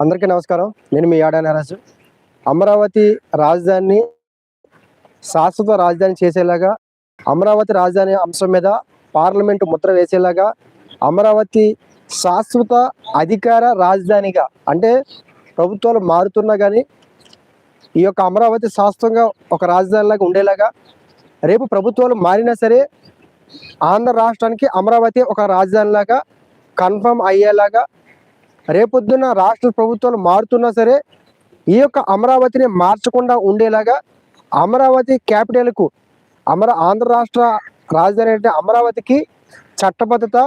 అందరికీ నమస్కారం. నేను మీ ఆడా నరాజు. అమరావతి రాజధానిని శాశ్వత రాజధాని చేసేలాగా అమరావతి రాజధాని అంశం మీద పార్లమెంటు ముద్ర వేసేలాగా అమరావతి శాశ్వత అధికార రాజధానిగా అంటే ప్రభుత్వాలు మారుతున్నా కానీ ఈ యొక్క అమరావతి శాశ్వతంగా ఒక రాజధానిలాగా ఉండేలాగా రేపు ప్రభుత్వాలు మారినా సరే ఆంధ్ర రాష్ట్రానికి అమరావతి ఒక రాజధానిలాగా కన్ఫర్మ్ అయ్యేలాగా రేపొద్దున రాష్ట్ర ప్రభుత్వాలు మారుతున్నా సరే ఈ యొక్క అమరావతిని మార్చకుండా ఉండేలాగా అమరావతి క్యాపిటల్కు అమర ఆంధ్ర రాష్ట్ర రాజధాని అంటే అమరావతికి చట్టబద్ధత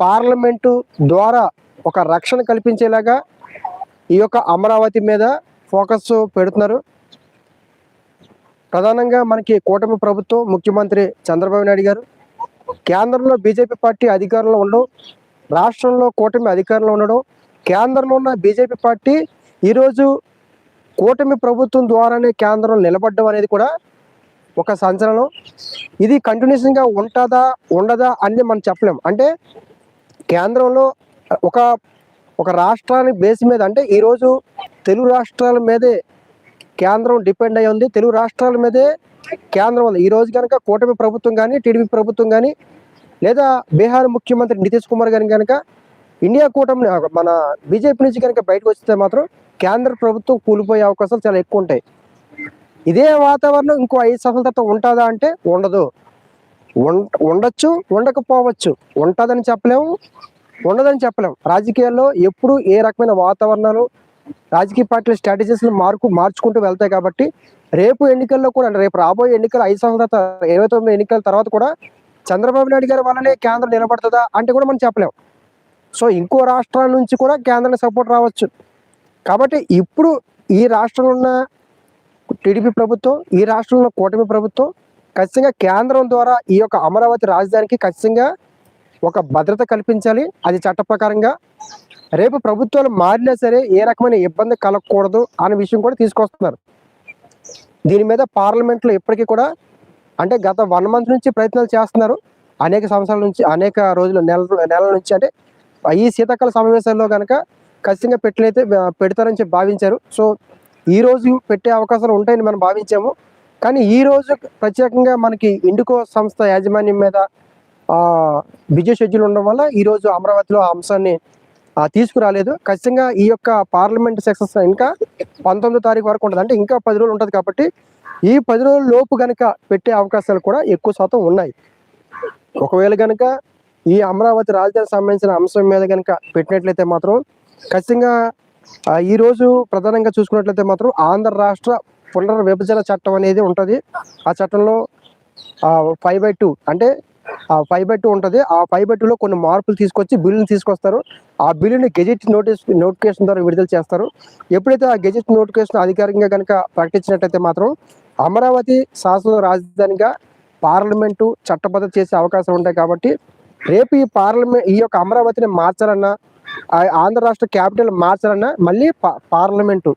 పార్లమెంటు ద్వారా ఒక రక్షణ కల్పించేలాగా ఈ యొక్క అమరావతి మీద ఫోకస్ పెడుతున్నారు. ప్రధానంగా మనకి కూటమి ప్రభుత్వం ముఖ్యమంత్రి చంద్రబాబు నాయుడు గారు కేంద్రంలో బీజేపీ పార్టీ అధికారంలో ఉండడం రాష్ట్రంలో కూటమి అధికారంలో ఉండడం కేంద్రంలో ఉన్న బీజేపీ పార్టీ ఈరోజు కూటమి ప్రభుత్వం ద్వారానే కేంద్రం నిలబడడం అనేది కూడా ఒక సంచలనం. ఇది కంటిన్యూషన్గా ఉంటుందా ఉండదా అని మనం చెప్పలేం. అంటే కేంద్రంలో ఒక ఒక రాష్ట్రాన్ని బేస్ మీద అంటే ఈరోజు తెలుగు రాష్ట్రాల మీదే కేంద్రం డిపెండ్ అయి ఉంది. తెలుగు రాష్ట్రాల మీదే కేంద్రం ఉంది. ఈ రోజు కనుక కూటమి ప్రభుత్వం కానీ టీడీపీ ప్రభుత్వం కానీ లేదా బీహార్ ముఖ్యమంత్రి నితీష్ కుమార్ గారిని కనుక ఇండియా కూటమి మన బీజేపీ నుంచి కనుక బయటకు వస్తే మాత్రం కేంద్ర ప్రభుత్వం కూలిపోయే అవకాశాలు చాలా ఎక్కువ ఉంటాయి. ఇదే వాతావరణం ఇంకో ఐదు సంవత్సరాల తర్వాత ఉంటుందా అంటే ఉండదు. ఉండొచ్చు ఉండకపోవచ్చు. ఉంటుందని చెప్పలేము ఉండదని చెప్పలేము. రాజకీయాల్లో ఎప్పుడు ఏ రకమైన వాతావరణాలు రాజకీయ పార్టీల స్ట్రాటజీస్లు మార్కు మార్చుకుంటూ వెళ్తాయి కాబట్టి రేపు ఎన్నికల్లో కూడా రేపు రాబోయే ఎన్నికలు ఐదు సంవత్సరాల తర్వాత ఇరవై తొమ్మిది ఎన్నికల తర్వాత కూడా చంద్రబాబు నాయుడు గారి వల్లనే కేంద్రం నిలబడుతుందా అంటే కూడా మనం చెప్పలేము. సో ఇంకో రాష్ట్రాల నుంచి కూడా కేంద్రానికి సపోర్ట్ రావచ్చు. కాబట్టి ఇప్పుడు ఈ రాష్ట్రంలో ఉన్న టీడీపీ ప్రభుత్వం ఈ రాష్ట్రంలో ఉన్న కూటమి ప్రభుత్వం ఖచ్చితంగా కేంద్రం ద్వారా ఈ యొక్క అమరావతి రాజధానికి ఖచ్చితంగా ఒక భద్రత కల్పించాలి. అది చట్ట ప్రకారంగా రేపు ప్రభుత్వాలు మారినా సరే ఏ రకమైన ఇబ్బంది కలగకూడదు అనే విషయం కూడా తీసుకొస్తున్నారు. దీని మీద పార్లమెంట్లో ఇప్పటికీ కూడా అంటే గత వన్ మంత్ నుంచి ప్రయత్నాలు చేస్తున్నారు. అనేక సంవత్సరాల నుంచి అనేక రోజులు నెల నెలల నుంచి అంటే ఈ శీతాకాల సమావేశాల్లో కనుక ఖచ్చితంగా పెట్టలైతే పెడతారని చెప్పి భావించారు. సో ఈ రోజు పెట్టే అవకాశాలు ఉంటాయని మనం భావించాము. కానీ ఈ రోజు ప్రత్యేకంగా మనకి ఇండికో సంస్థ యాజమాన్యం మీద బిజీ షెడ్యూల్ ఉండడం వల్ల ఈ రోజు అమరావతిలో ఆ అంశాన్ని తీసుకురాలేదు. ఖచ్చితంగా ఈ యొక్క పార్లమెంట్ సెక్షన్స్ ఇంకా పంతొమ్మిదో తారీఖు వరకు ఉంటుంది అంటే ఇంకా పది రోజులు ఉంటుంది కాబట్టి ఈ పది రోజుల లోపు కనుక పెట్టే అవకాశాలు కూడా ఎక్కువ శాతం ఉన్నాయి. ఒకవేళ కనుక ఈ అమరావతి రాజధానికి సంబంధించిన అంశం మీద కనుక పెట్టినట్లయితే మాత్రం ఖచ్చితంగా ఈ రోజు ప్రధానంగా చూసుకున్నట్లయితే మాత్రం ఆంధ్ర రాష్ట్ర పునర్విభజన చట్టం అనేది ఉంటుంది. ఆ చట్టంలో ఫైవ్ బై టూ అంటే ఫైవ్ బై టూ ఉంటుంది. ఆ ఫైవ్ బై టూలో కొన్ని మార్పులు తీసుకొచ్చి బిల్లుని తీసుకొస్తారు. ఆ బిల్లుని గెజెట్ నోటీస్ నోటిఫికేషన్ ద్వారా విడుదల చేస్తారు. ఎప్పుడైతే ఆ గెజెట్ నోటిఫికేషన్ అధికారికంగా కనుక ప్రకటించినట్లయితే మాత్రం అమరావతి శాసన రాజధానిగా పార్లమెంటు చట్టబద్ధ చేసే అవకాశం ఉంటాయి కాబట్టి రేపు ఈ పార్లమెంట్ ఈ యొక్క అమరావతిని మార్చాలన్నా ఆంధ్ర రాష్ట్ర క్యాపిటల్ మార్చాలన్నా మళ్ళీ పార్లమెంటు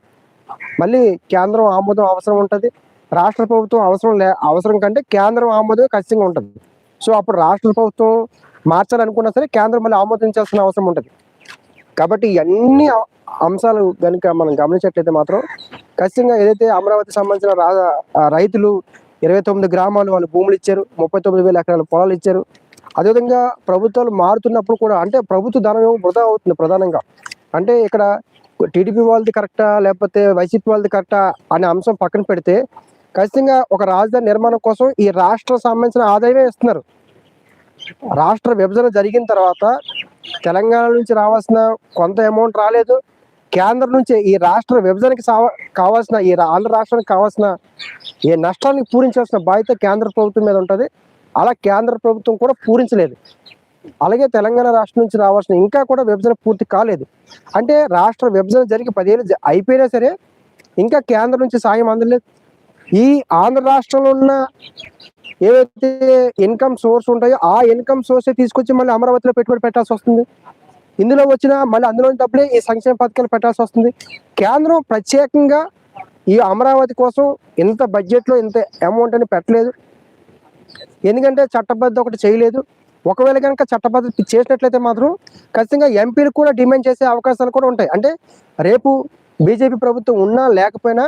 మళ్ళీ కేంద్రం ఆమోదం అవసరం ఉంటుంది. రాష్ట్ర ప్రభుత్వం అవసరం లే అవసరం కంటే కేంద్రం ఆమోదం ఖచ్చితంగా ఉంటుంది. సో అప్పుడు రాష్ట్ర ప్రభుత్వం మార్చాలనుకున్నా సరే కేంద్రం మళ్ళీ ఆమోదించాల్సిన అవసరం ఉంటుంది. కాబట్టి ఇవన్నీ అంశాలు కనుక మనం గమనించట్లయితే మాత్రం ఖచ్చితంగా ఏదైతే అమరావతి సంబంధించిన రైతులు ఇరవై తొమ్మిది గ్రామాలు వాళ్ళు భూములు ఇచ్చారు ముప్పై తొమ్మిది వేల ఎకరాల పొలాలు ఇచ్చారు అదేవిధంగా ప్రభుత్వాలు మారుతున్నప్పుడు కూడా అంటే ప్రభుత్వ ధనం వృధా అవుతుంది ప్రధానంగా. అంటే ఇక్కడ టీడీపీ వాళ్ళది కరెక్టా లేకపోతే వైసీపీ వాళ్ళది కరెక్టా అనే అంశం పక్కన పెడితే ఖచ్చితంగా ఒక రాజధాని నిర్మాణం కోసం ఈ రాష్ట్ర సంబంధించిన ఆదాయమే ఇస్తున్నారు రాష్ట్ర విభజన జరిగిన తర్వాత తెలంగాణ నుంచి రావాల్సిన కొంత అమౌంట్ రాలేదు. కేంద్రం నుంచి ఈ రాష్ట్ర విభజనకి సావ- కావాల్సిన ఈ ఆంధ్ర రాష్ట్రానికి కావాల్సిన ఈ నష్టాన్ని పూరించాల్సిన బాధ్యత కేంద్ర ప్రభుత్వం మీద ఉంటుంది. అలా కేంద్ర ప్రభుత్వం కూడా పూరించలేదు. అలాగే తెలంగాణ రాష్ట్రం నుంచి రావాల్సిన ఇంకా కూడా విభజన పూర్తి కాలేదు. అంటే రాష్ట్ర విభజన జరిగి పదిహేను అయిపోయినా సరే ఇంకా కేంద్రం నుంచి సాయం అందలేదు. ఈ ఆంధ్ర రాష్ట్రంలో ఉన్న ఏవైతే ఇన్కమ్ సోర్స్ ఉంటాయో ఆ ఇన్కమ్ సోర్స్ తీసుకొచ్చి మళ్ళీ అమరావతిలో పెట్టుబడి పెట్టాల్సి వస్తుంది. ఇందులో వచ్చిన మళ్ళీ అందులోని డబ్బులే ఈ సంక్షేమ పథకాలు పెట్టాల్సి వస్తుంది. కేంద్రం ప్రత్యేకంగా ఈ అమరావతి కోసం ఇంత బడ్జెట్లో ఇంత అమౌంట్ అని పెట్టలేదు. ఎందుకంటే చట్టబద్ధ ఒకటి చేయలేదు. ఒకవేళ కనుక చట్టబద్ధ చేసినట్లయితే మాత్రం ఖచ్చితంగా ఎంపీలు కూడా డిమాండ్ చేసే అవకాశాలు కూడా ఉంటాయి. అంటే రేపు బీజేపీ ప్రభుత్వం ఉన్నా లేకపోయినా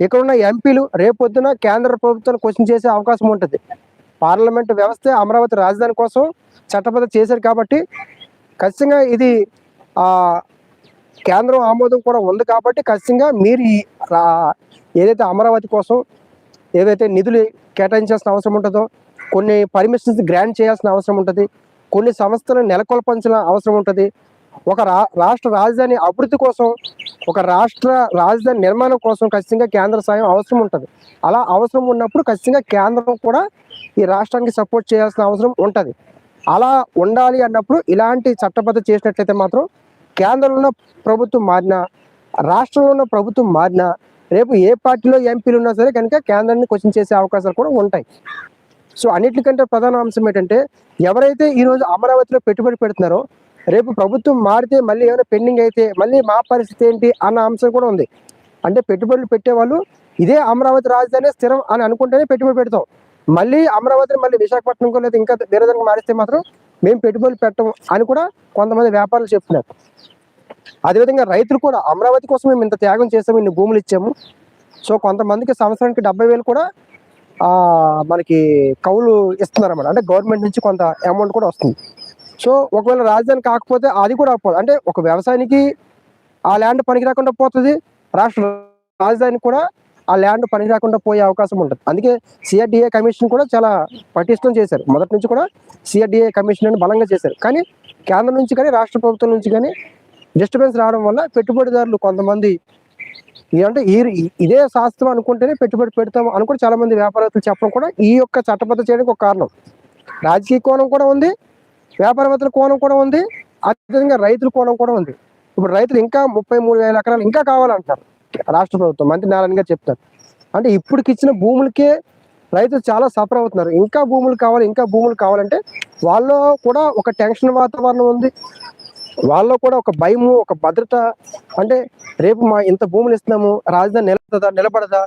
ఇక్కడ ఉన్న ఎంపీలు రేపొద్దున కేంద్ర ప్రభుత్వాన్ని క్వశ్చన్ చేసే అవకాశం ఉంటుంది. పార్లమెంట్ వ్యవస్థ అమరావతి రాజధాని కోసం చట్టబద్ధ చేశారు కాబట్టి ఖచ్చితంగా ఇది కేంద్రం ఆమోదం కూడా ఉంది కాబట్టి ఖచ్చితంగా మీరు ఈ రా- ఏదైతే అమరావతి కోసం ఏదైతే నిధులు కేటాయించాల్సిన అవసరం ఉంటుందో కొన్ని పర్మిషన్స్ గ్రాంట్ చేయాల్సిన అవసరం ఉంటుంది కొన్ని సంస్థలను నెలకొల్పాల్సిన అవసరం ఉంటుంది. ఒక రా రాష్ట్ర రాజధాని అభివృద్ధి కోసం ఒక రాష్ట్ర రాజధాని నిర్మాణం కోసం ఖచ్చితంగా కేంద్ర సాయం అవసరం ఉంటుంది. అలా అవసరం ఉన్నప్పుడు ఖచ్చితంగా కేంద్రం కూడా ఈ రాష్ట్రానికి సపోర్ట్ చేయాల్సిన అవసరం ఉంటుంది. అలా ఉండాలి అన్నప్పుడు ఇలాంటి చట్టబద్ధ చేసినట్లయితే మాత్రం కేంద్రంలో ఉన్న ప్రభుత్వం మారినా రాష్ట్రంలో ఉన్న ప్రభుత్వం మారినా రేపు ఏ పార్టీలో ఎంపీలు ఉన్నా సరే కనుక కేంద్రాన్ని క్వశ్చన్ చేసే అవకాశాలు కూడా ఉంటాయి. సో అన్నిటికంటే ప్రధాన అంశం ఏంటంటే ఎవరైతే ఈరోజు అమరావతిలో పెట్టుబడి పెడుతున్నారో రేపు ప్రభుత్వం మారితే మళ్ళీ ఏమైనా పెండింగ్ అయితే మళ్ళీ మా పరిస్థితి ఏంటి అన్న అంశం కూడా ఉంది. అంటే పెట్టుబడులు పెట్టేవాళ్ళు ఇదే అమరావతి రాజధాని స్థిరం అని అనుకుంటేనే పెట్టుబడి పెడతాం. మళ్ళీ అమరావతిని మళ్ళీ విశాఖపట్నంకో లేదా ఇంకా వేరే దానికి మారిస్తే మాత్రం మేము పెట్టుబడులు పెట్టం అని కూడా కొంతమంది వ్యాపారులు చెప్తున్నారు. అదేవిధంగా రైతులు కూడా అమరావతి కోసం మేము ఇంత త్యాగం చేసాము ఇన్ని భూములు ఇచ్చాము. సో కొంతమందికి సంవత్సరానికి డెబ్బై వేలు కూడా మనకి కౌలు ఇస్తున్నారు అన్నమాట అంటే గవర్నమెంట్ నుంచి కొంత అమౌంట్ కూడా వస్తుంది. సో ఒకవేళ రాజధాని కాకపోతే అది కూడా పోదు. అంటే ఒక వ్యవసాయానికి ఆ ల్యాండ్ పనికి రాకుండా పోతుంది రాష్ట్ర రాజధానికి కూడా ఆ ల్యాండ్ పనికి రాకుండా పోయే అవకాశం ఉంటుంది. అందుకే సిఆర్డిఏ కమిషన్ కూడా చాలా పటిష్టం చేశారు. మొదటి నుంచి కూడా సిఆర్డిఏ కమిషన్ అని బలంగా చేశారు. కానీ కేంద్రం నుంచి కానీ రాష్ట్ర ప్రభుత్వం నుంచి కానీ డిస్టర్బెన్స్ రావడం వల్ల పెట్టుబడిదారులు కొంతమంది అంటే ఈ ఇదే శాస్త్రం అనుకుంటేనే పెట్టుబడి పెడతాం అని కూడా చాలా మంది వ్యాపారవేత్తలు చెప్పడం కూడా ఈ యొక్క చట్టబద్ధ చేయడానికి ఒక కారణం. రాజకీయ కోణం కూడా ఉంది వ్యాపారవేత్తల కోణం కూడా ఉంది అదేవిధంగా రైతుల కోణం కూడా ఉంది. ఇప్పుడు రైతులు ఇంకా ముప్పై మూడు వేల ఎకరాలు ఇంకా కావాలంటారు రాష్ట్ర ప్రభుత్వం మంత్రి నారాయణ గారు చెప్తారు. అంటే ఇప్పటికి ఇచ్చిన భూములకే రైతులు చాలా సఫర్ అవుతున్నారు. ఇంకా భూములు కావాలి ఇంకా భూములు కావాలంటే వాళ్ళలో కూడా ఒక టెన్షన్ వాతావరణం ఉంది. వాళ్ళలో కూడా ఒక భయము ఒక భద్రత. అంటే రేపు మా ఇంత భూములు ఇస్తున్నాము రాజధాని నిలబడదా నిలబడదా?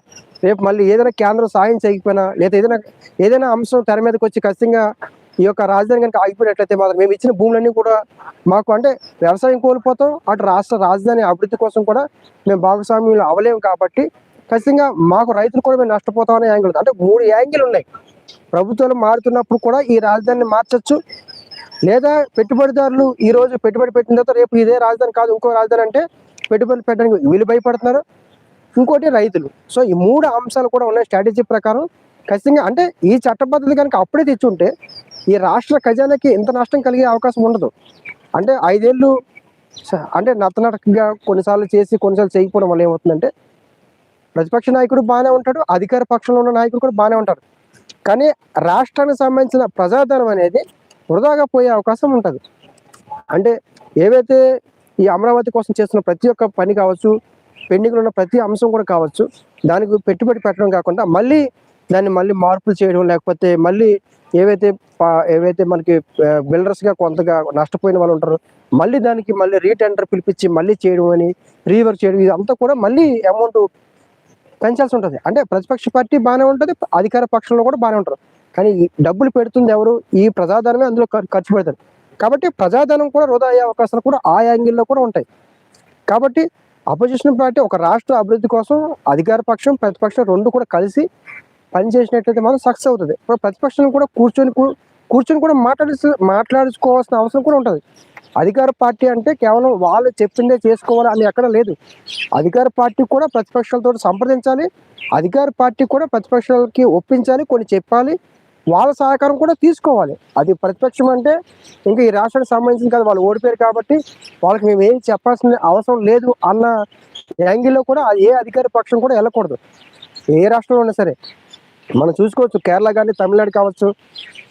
రేపు మళ్ళీ ఏదైనా కేంద్రం సాయం చేయకపోయినా లేదా ఏదైనా ఏదైనా అంశం తెర మీదకి వచ్చి ఖచ్చితంగా ఈ యొక్క రాజధాని కనుక ఆగిపోయినట్లయితే మాత్రం మేము ఇచ్చిన భూములన్నీ కూడా మాకు అంటే వ్యవసాయం కోల్పోతాం అటు రాష్ట్ర రాజధాని అభివృద్ధి కోసం కూడా మేము భాగస్వామ్యం అవ్వలేము కాబట్టి ఖచ్చితంగా మాకు రైతులు కూడా మేము నష్టపోతామనే యాంగిల్ ఉంది. అంటే మూడు యాంగిల్ ఉన్నాయి. ప్రభుత్వాలు మారుతున్నప్పుడు కూడా ఈ రాజధానిని మార్చొచ్చు లేదా పెట్టుబడిదారులు ఈ రోజు పెట్టుబడి పెట్టిన తర్వాత రేపు ఇదే రాజధాని కాదు ఇంకో రాజధాని అంటే పెట్టుబడి పెట్టడానికి వీళ్ళు భయపడుతున్నారు. ఇంకోటి రైతులు. సో ఈ మూడు అంశాలు కూడా ఉన్నాయి స్ట్రాటజీ ప్రకారం. ఖచ్చితంగా అంటే ఈ చట్టబద్ధత కనుక అప్పుడే తెచ్చుంటే ఈ రాష్ట్ర ఖజానాకి ఎంత నష్టం కలిగే అవకాశం ఉండదు. అంటే ఐదేళ్ళు అంటే నత్తనడకగా కొన్నిసార్లు చేసి కొన్నిసార్లు చేయకపోవడం వల్ల ఏమవుతుందంటే ప్రతిపక్ష నాయకుడు బాగానే ఉంటాడు అధికార పక్షంలో ఉన్న నాయకుడు కూడా బాగానే ఉంటారు. కానీ రాష్ట్రానికి సంబంధించిన ప్రజాధనం అనేది వృధాగా పోయే అవకాశం ఉంటుంది. అంటే ఏవైతే ఈ అమరావతి కోసం చేస్తున్న ప్రతి ఒక్క పని కావచ్చు పెండింగ్లో ఉన్న ప్రతి అంశం కూడా కావచ్చు దానికి పెట్టుబడి పెట్టడం కాకుండా మళ్ళీ దాన్ని మళ్ళీ మార్పులు చేయడం లేకపోతే మళ్ళీ ఏవైతే ఏవైతే మనకి బిల్డర్స్గా కొంతగా నష్టపోయిన వాళ్ళు ఉంటారు మళ్ళీ దానికి మళ్ళీ రీటెండర్ పిలిపించి మళ్ళీ చేయడం అని రీవర్క్ చేయడం ఇదంతా కూడా మళ్ళీ అమౌంట్ పెంచాల్సి ఉంటుంది. అంటే ప్రతిపక్ష పార్టీ బాగానే ఉంటుంది అధికార పక్షంలో కూడా బాగానే ఉంటారు. కానీ డబ్బులు పెడుతుంది ఎవరు? ఈ ప్రజాధనమే అందులో ఖర్చు పెడతారు. కాబట్టి ప్రజాధనం కూడా వృధా అయ్యే అవకాశాలు కూడా ఆ యాంగిల్లో కూడా ఉంటాయి. కాబట్టి అపోజిషన్ పార్టీ ఒక రాష్ట్ర అభివృద్ధి కోసం అధికార పక్షం ప్రతిపక్షం రెండు కూడా కలిసి పనిచేసినట్లయితే మనం సక్సెస్ అవుతుంది. ఇప్పుడు ప్రతిపక్షం కూడా కూర్చొని కూర్చొని కూడా మాట్లాడి మాట్లాడుకోవాల్సిన అవసరం కూడా ఉంటుంది. అధికార పార్టీ అంటే కేవలం వాళ్ళు చెప్పిందే చేసుకోవాలి అని ఎక్కడ లేదు. అధికార పార్టీ కూడా ప్రతిపక్షాలతో సంప్రదించాలి. అధికార పార్టీ కూడా ప్రతిపక్షాలకి ఒప్పించాలి కొన్ని చెప్పాలి. వాళ్ళ సహకారం కూడా తీసుకోవాలి. అది ప్రతిపక్షం అంటే ఇంకా ఈ రాష్ట్రానికి సంబంధించింది కాదు వాళ్ళు ఓడిపోయారు కాబట్టి వాళ్ళకి మేము ఏం చెప్పాల్సిన అవసరం లేదు అన్న యాంగిల్లో కూడా ఏ అధికార పక్షం కూడా వెళ్ళకూడదు. ఏ రాష్ట్రంలో ఉన్నా సరే. మనం చూసుకోవచ్చు కేరళ కానీ తమిళనాడు కావచ్చు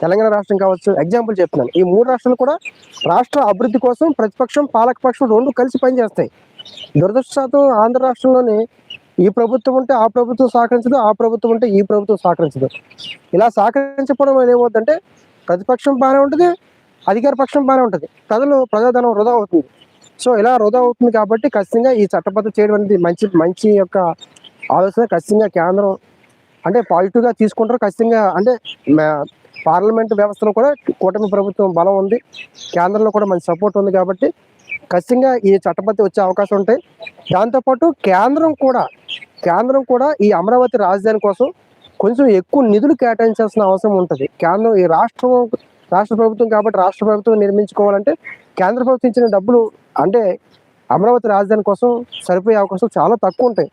తెలంగాణ రాష్ట్రం కావచ్చు ఎగ్జాంపుల్ చెప్తున్నాను. ఈ మూడు రాష్ట్రాలు కూడా రాష్ట్ర అభివృద్ధి కోసం ప్రతిపక్షం పాలకపక్షం రెండు కలిసి పనిచేస్తాయి. దురదృష్టశాతం ఆంధ్ర రాష్ట్రంలోని ఈ ప్రభుత్వం ఉంటే ఆ ప్రభుత్వం సహకరించదు ఆ ప్రభుత్వం ఉంటే ఈ ప్రభుత్వం సహకరించదు. ఇలా సహకరించకపోవడం వల్ల ఏమవుతుందంటే ప్రతిపక్షం బాగానే ఉంటుంది అధికార పక్షం బాగానే ఉంటుంది. ప్రజలు ప్రజాధనం వృధా అవుతుంది. సో ఇలా వృధా అవుతుంది కాబట్టి ఖచ్చితంగా ఈ చట్టబద్ధ చేయడం అనేది మంచి మంచి యొక్క ఆలోచన. ఖచ్చితంగా కేంద్రం అంటే పాజిటివ్గా తీసుకుంటారు. ఖచ్చితంగా అంటే పార్లమెంట్ వ్యవస్థలో కూడా కూటమి ప్రభుత్వం బలం ఉంది. కేంద్రంలో కూడా మంచి సపోర్ట్ ఉంది కాబట్టి ఖచ్చితంగా ఈ చట్టపతి వచ్చే అవకాశం ఉంటాయి. దాంతోపాటు కేంద్రం కూడా కేంద్రం కూడా ఈ అమరావతి రాజధాని కోసం కొంచెం ఎక్కువ నిధులు కేటాయించాల్సిన అవసరం ఉంటుంది. కేంద్రం ఈ రాష్ట్రం రాష్ట్ర ప్రభుత్వం కాబట్టి రాష్ట్ర ప్రభుత్వం నిర్మించుకోవాలంటే కేంద్ర ప్రభుత్వం ఇచ్చిన డబ్బులు అంటే అమరావతి రాజధాని కోసం సరిపోయే అవకాశం చాలా తక్కువ ఉంటాయి.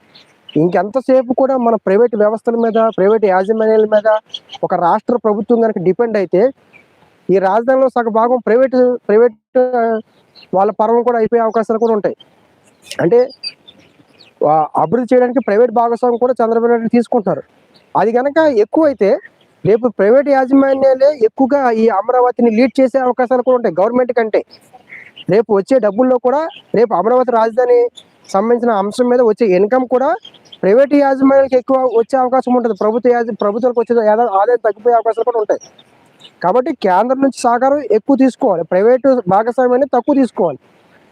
ఇంకెంతసేపు కూడా మన ప్రైవేట్ వ్యవస్థల మీద ప్రైవేట్ యాజమాన్యాల మీద ఒక రాష్ట్ర ప్రభుత్వం కనుక డిపెండ్ అయితే ఈ రాజధానిలో సగ భాగం ప్రైవేట్ ప్రైవేట్ వాళ్ళ పర్వం కూడా అయిపోయే అవకాశాలు కూడా ఉంటాయి. అంటే అభివృద్ధి చేయడానికి ప్రైవేట్ భాగస్వామ్యం కూడా చంద్రబాబు నాయుడు తీసుకుంటున్నారు. అది కనుక ఎక్కువైతే రేపు ప్రైవేట్ యాజమాన్యాలే ఎక్కువగా ఈ అమరావతిని లీడ్ చేసే అవకాశాలు కూడా ఉంటాయి గవర్నమెంట్ కంటే. రేపు వచ్చే డబ్బుల్లో కూడా రేపు అమరావతి రాజధాని సంబంధించిన అంశం మీద వచ్చే ఇన్కమ్ కూడా ప్రైవేట్ యాజమాన్యాలకు ఎక్కువ వచ్చే అవకాశం ఉంటుంది. ప్రభుత్వ యాజ ప్రభుత్వాలకు వచ్చే ఆదాయం తగ్గిపోయే అవకాశాలు కూడా ఉంటాయి. కాబట్టి కేంద్రం నుంచి సహకారం ఎక్కువ తీసుకోవాలి. ప్రైవేటు భాగస్వామ్యాన్ని తక్కువ తీసుకోవాలి.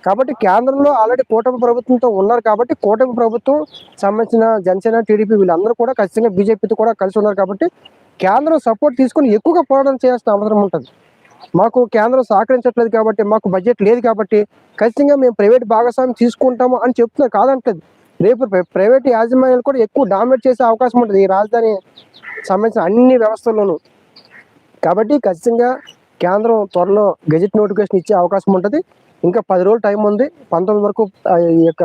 కాబట్టి కేంద్రంలో ఆల్రెడీ కూటమి ప్రభుత్వంతో ఉన్నారు కాబట్టి కూటమి ప్రభుత్వం సంబంధించిన జనసేన టీడీపీ వీళ్ళందరూ కూడా ఖచ్చితంగా బీజేపీతో కూడా కలిసి ఉన్నారు కాబట్టి కేంద్రం సపోర్ట్ తీసుకొని ఎక్కువగా పోరాటం చేయాల్సిన అవసరం ఉంటుంది. మాకు కేంద్రం సహకరించట్లేదు కాబట్టి మాకు బడ్జెట్ లేదు కాబట్టి ఖచ్చితంగా మేము ప్రైవేట్ భాగస్వామ్యం తీసుకుంటాము అని చెప్తున్నారు. కాదంటలేదు. రేపు ప్రైవేట్ యాజమాన్యాలు కూడా ఎక్కువ డామినేట్ చేసే అవకాశం ఉంటుంది. ఈ రాజధాని సంబంధించిన అన్ని వ్యవస్థల్లోనూ. కాబట్టి ఖచ్చితంగా కేంద్రం త్వరలో గెజెట్ నోటిఫికేషన్ ఇచ్చే అవకాశం ఉంటుంది. ఇంకా పది రోజులు టైం ఉంది. పంతొమ్మిది వరకు ఈ యొక్క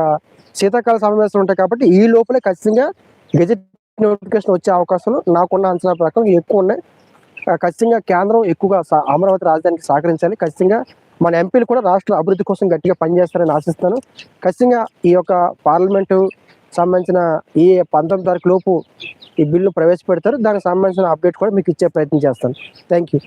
శీతాకాల సమావేశాలు ఉంటాయి కాబట్టి ఈ లోపలే ఖచ్చితంగా గెజెట్ నోటిఫికేషన్ వచ్చే అవకాశాలు నాకున్న అంచనా ప్రకారం ఎక్కువ ఉన్నాయి. ఖచ్చితంగా కేంద్రం ఎక్కువగా అమరావతి రాజధానికి సహకరించాలి. ఖచ్చితంగా మన ఎంపీలు కూడా రాష్ట్ర అభివృద్ధి కోసం గట్టిగా పనిచేస్తారని ఆశిస్తాను. ఖచ్చితంగా ఈ యొక్క పార్లమెంటు సంబంధించిన ఈ పంతొమ్మిది తారీఖు లోపు ఈ బిల్లు ప్రవేశపెడతారు. దానికి సంబంధించిన అప్డేట్ కూడా మీకు ఇచ్చే ప్రయత్నం చేస్తాను. Thank you